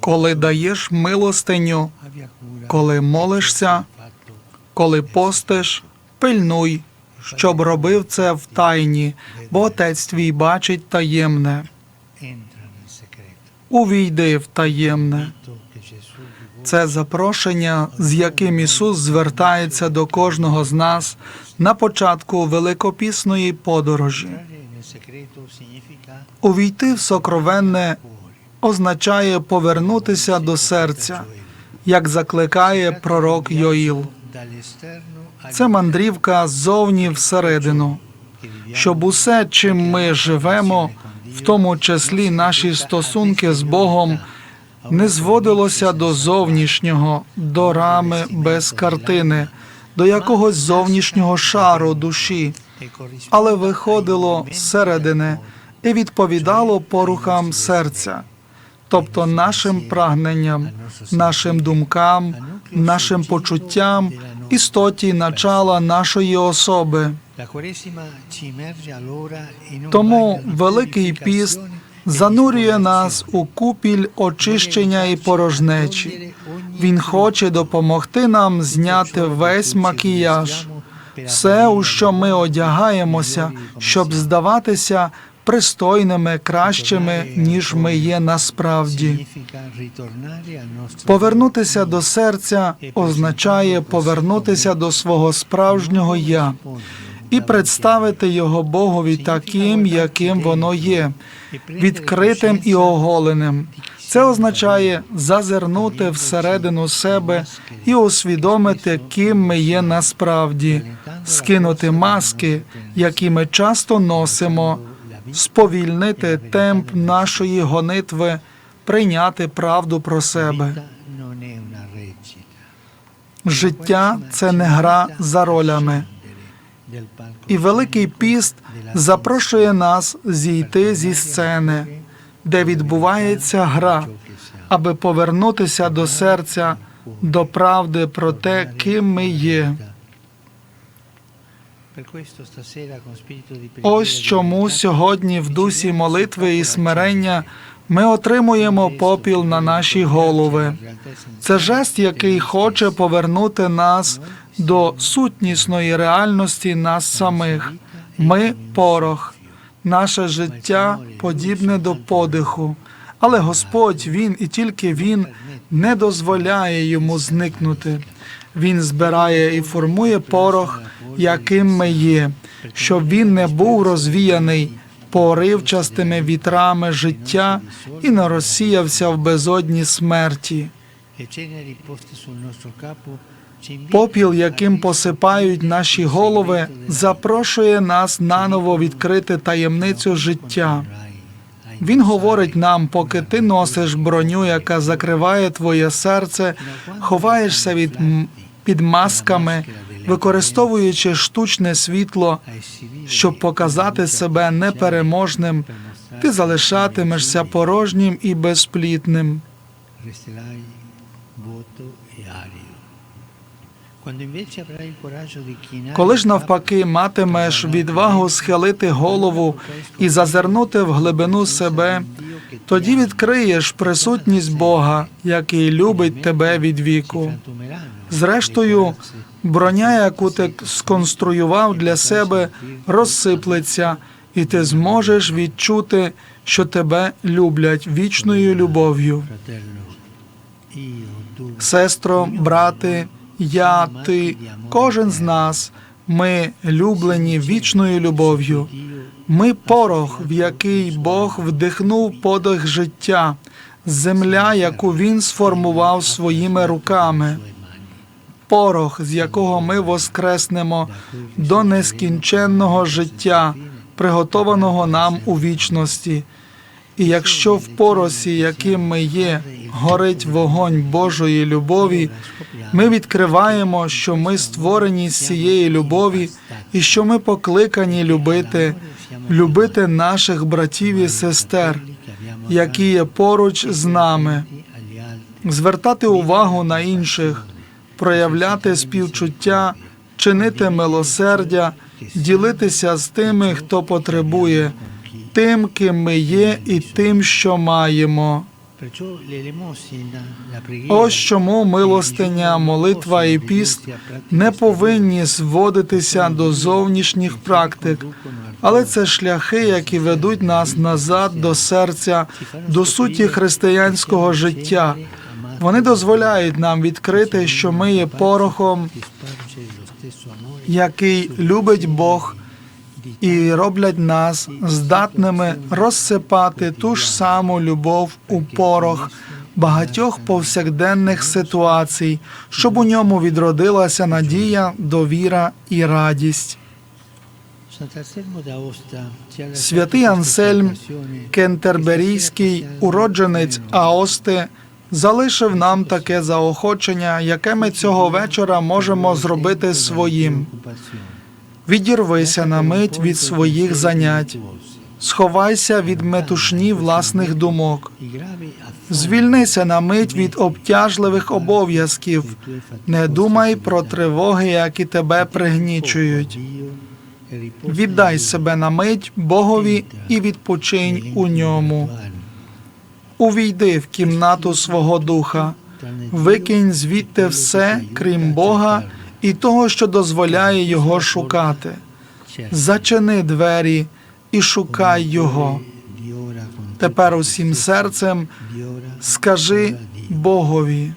коли даєш милостиню, коли молишся, коли постиш, пильнуй, щоб робив це в тайні, бо отець твій бачить таємне. Увійди в таємне. Це запрошення, з яким Ісус звертається до кожного з нас на початку великопісної подорожі. Увійти в сокровенне означає повернутися до серця, як закликає пророк Йоїл. Це мандрівка ззовні всередину, щоб усе, чим ми живемо, в тому числі наші стосунки з Богом, не зводилося до зовнішнього, до рами без картини, до якогось зовнішнього шару душі, але виходило зсередини і відповідало порухам серця, тобто нашим прагненням, нашим думкам, нашим почуттям, істоті начала нашої особи. Тому Великий піст занурює нас у купіль очищення і порожнечі. Він хоче допомогти нам зняти весь макіяж, все, у що ми одягаємося, щоб здаватися пристойними, кращими, ніж ми є насправді. Повернутися до серця означає повернутися до свого справжнього я і представити його Богові таким, яким воно є, відкритим і оголеним. Це означає зазирнути всередину себе і усвідомити, ким ми є насправді, скинути маски, які ми часто носимо, сповільнити темп нашої гонитви, прийняти правду про себе. Життя це не гра за ролями. І Великий піст запрошує нас зійти зі сцени, де відбувається гра, аби повернутися до серця, до правди про те, ким ми є. Ось чому сьогодні в дусі молитви і смирення ми отримуємо попіл на наші голови. Це жест, який хоче повернути нас до сутнісної реальності нас самих. Ми порох, наше життя подібне до подиху. Але Господь, Він і тільки Він не дозволяє йому зникнути. Він збирає і формує порох, яким ми є, щоб він не був розвіяний поривчастими вітрами життя і не розсіявся в безодні смерті. Попіл, яким посипають наші голови, запрошує нас наново відкрити таємницю життя. Він говорить нам, поки ти носиш броню, яка закриває твоє серце, ховаєшся від під масками, використовуючи штучне світло, щоб показати себе непереможним, ти залишатимешся порожнім і безплітним. Коли ж навпаки матимеш відвагу схилити голову і зазирнути в глибину себе, тоді відкриєш присутність Бога, який любить тебе від віку. Зрештою, броня, яку ти сконструював для себе, розсиплеться, і ти зможеш відчути, що тебе люблять вічною любов'ю. Сестро, брати, я, ти, кожен з нас, ми люблені вічною любов'ю. Ми порох, в який Бог вдихнув подих життя, земля, яку він сформував своїми руками, порох, з якого ми воскреснемо до нескінченного життя, приготованого нам у вічності. І якщо в поросі, яким ми є, горить вогонь Божої любові, ми відкриваємо, що ми створені з цієї любові, і що ми покликані любити, любити наших братів і сестер, які є поруч з нами, звертати увагу на інших, проявляти співчуття, чинити милосердя, ділитися з тими, хто потребує, тим, ким ми є, і тим, що маємо. Ось чому милостиня, молитва і піст не повинні зводитися до зовнішніх практик, але це шляхи, які ведуть нас назад до серця, до суті християнського життя. Вони дозволяють нам відкрити, що ми є порохом, який любить Бог, і роблять нас здатними розсипати ту ж саму любов у порох багатьох повсякденних ситуацій, щоб у ньому відродилася надія, довіра і радість. Святий Ансельм Кентерберійський уродженець Аости залишив нам таке заохочення, яке ми цього вечора можемо зробити своїм. Відірвися на мить від своїх занять, сховайся від метушні власних думок, звільнися на мить від обтяжливих обов'язків, не думай про тривоги, які тебе пригнічують. Віддай себе на мить Богові і відпочинь у ньому. Увійди в кімнату свого духа, викинь звідти все, крім Бога, і того, що дозволяє його шукати. Зачини двері і шукай його. Тепер усім серцем скажи Богові,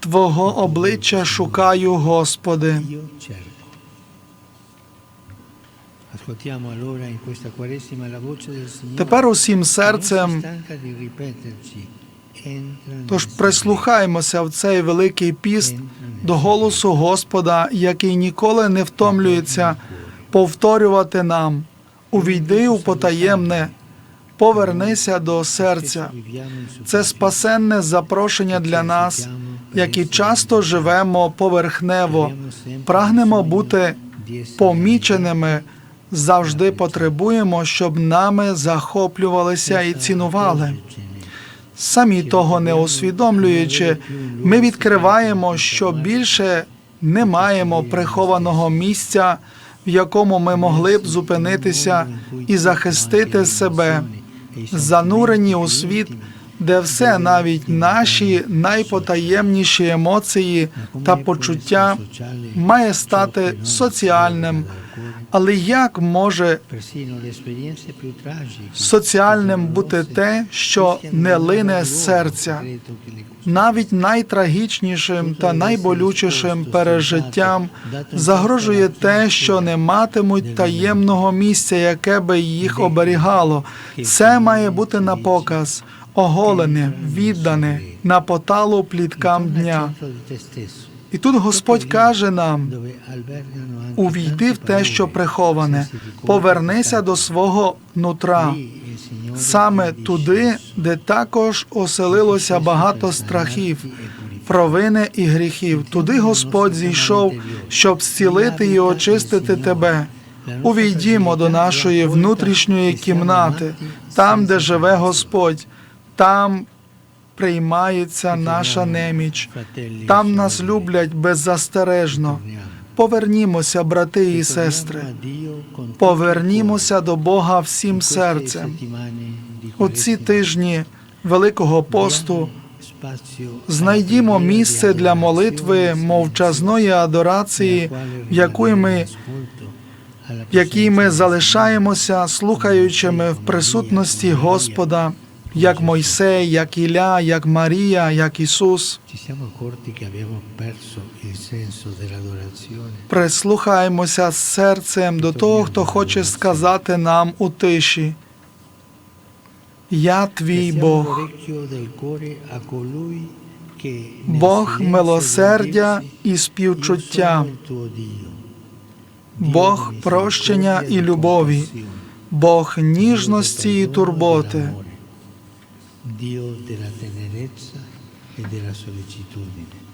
Твого обличчя шукаю, Господи. Тепер усім серцем. Тож прислухаймося в цей великий піст до голосу Господа, який ніколи не втомлюється повторювати нам. Увійди у потаємне, повернися до серця. Це спасенне запрошення для нас, які часто живемо поверхнево, прагнемо бути поміченими, завжди потребуємо, щоб нами захоплювалися і цінували. Самі того не усвідомлюючи, ми відкриваємо, що більше не маємо прихованого місця, в якому ми могли б зупинитися і захистити себе, занурені у світ, де все, навіть наші найпотаємніші емоції та почуття, має стати соціальним. Але як може соціальним бути те, що не лине з серця? Навіть найтрагічнішим та найболючішим пережиттям загрожує те, що не матимуть таємного місця, яке би їх оберігало. Це має бути на показ, оголене, віддане, на поталу пліткам дня. І тут Господь каже нам: увійди в те, що приховане, повернися до свого нутра, саме туди, де також оселилося багато страхів, провини і гріхів. Туди Господь зійшов, щоб зцілити і очистити тебе. Увійдімо до нашої внутрішньої кімнати, там, де живе Господь, там приймається наша неміч, там нас люблять беззастережно. Повернімося, брати і сестри, повернімося до Бога всім серцем. У ці тижні Великого посту знайдімо місце для молитви мовчазної адорації, в якій ми в якій ми залишаємося слухаючими в присутності Господа, як Мойсей, як Ілля, як Марія, як Ісус. Прислухаємося з серцем до того, хто хоче сказати нам у тиші. Я твій Бог, Бог милосердя і співчуття. Бог прощення і любові, Бог ніжності і турботи. Dio della tenerezza e della sollecitudine.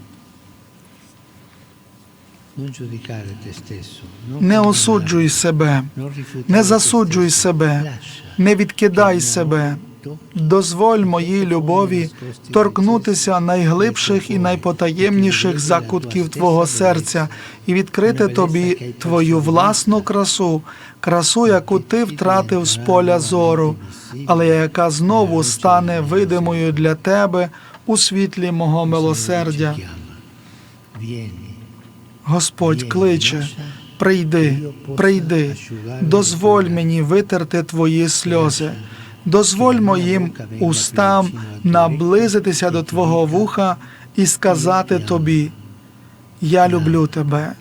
Non giudicare te stesso, Не осуджуй себе, не засуджуй себе, не відкидай себе. Дозволь моїй любові торкнутися найглибших і найпотаємніших закутків Твого серця і відкрити тобі Твою власну красу, красу, яку ти втратив з поля зору, але яка знову стане видимою для тебе у світлі мого милосердя. Господь кличе, прийди, прийди, дозволь мені витерти твої сльози, дозволь моїм устам наблизитися до Твого вуха і сказати тобі: Я люблю тебе,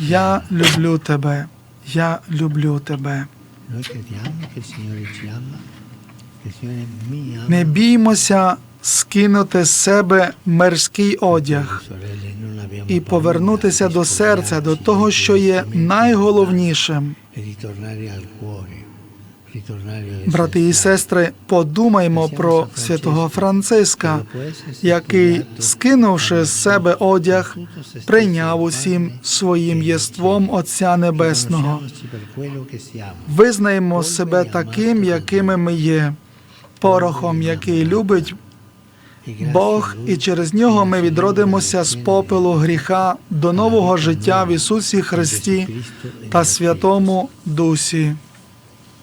я люблю тебе, я люблю тебе. Не біймося скинути з себе мирський одяг і повернутися до серця, до того, що є найголовнішим. Брати і сестри, подумаймо про святого Франциска, який, скинувши з себе одяг, прийняв усім своїм єством Отця Небесного. Визнаємо себе таким, якими ми є, порохом, який любить Бог, і через нього ми відродимося з попелу гріха до нового життя в Ісусі Христі та Святому Дусі.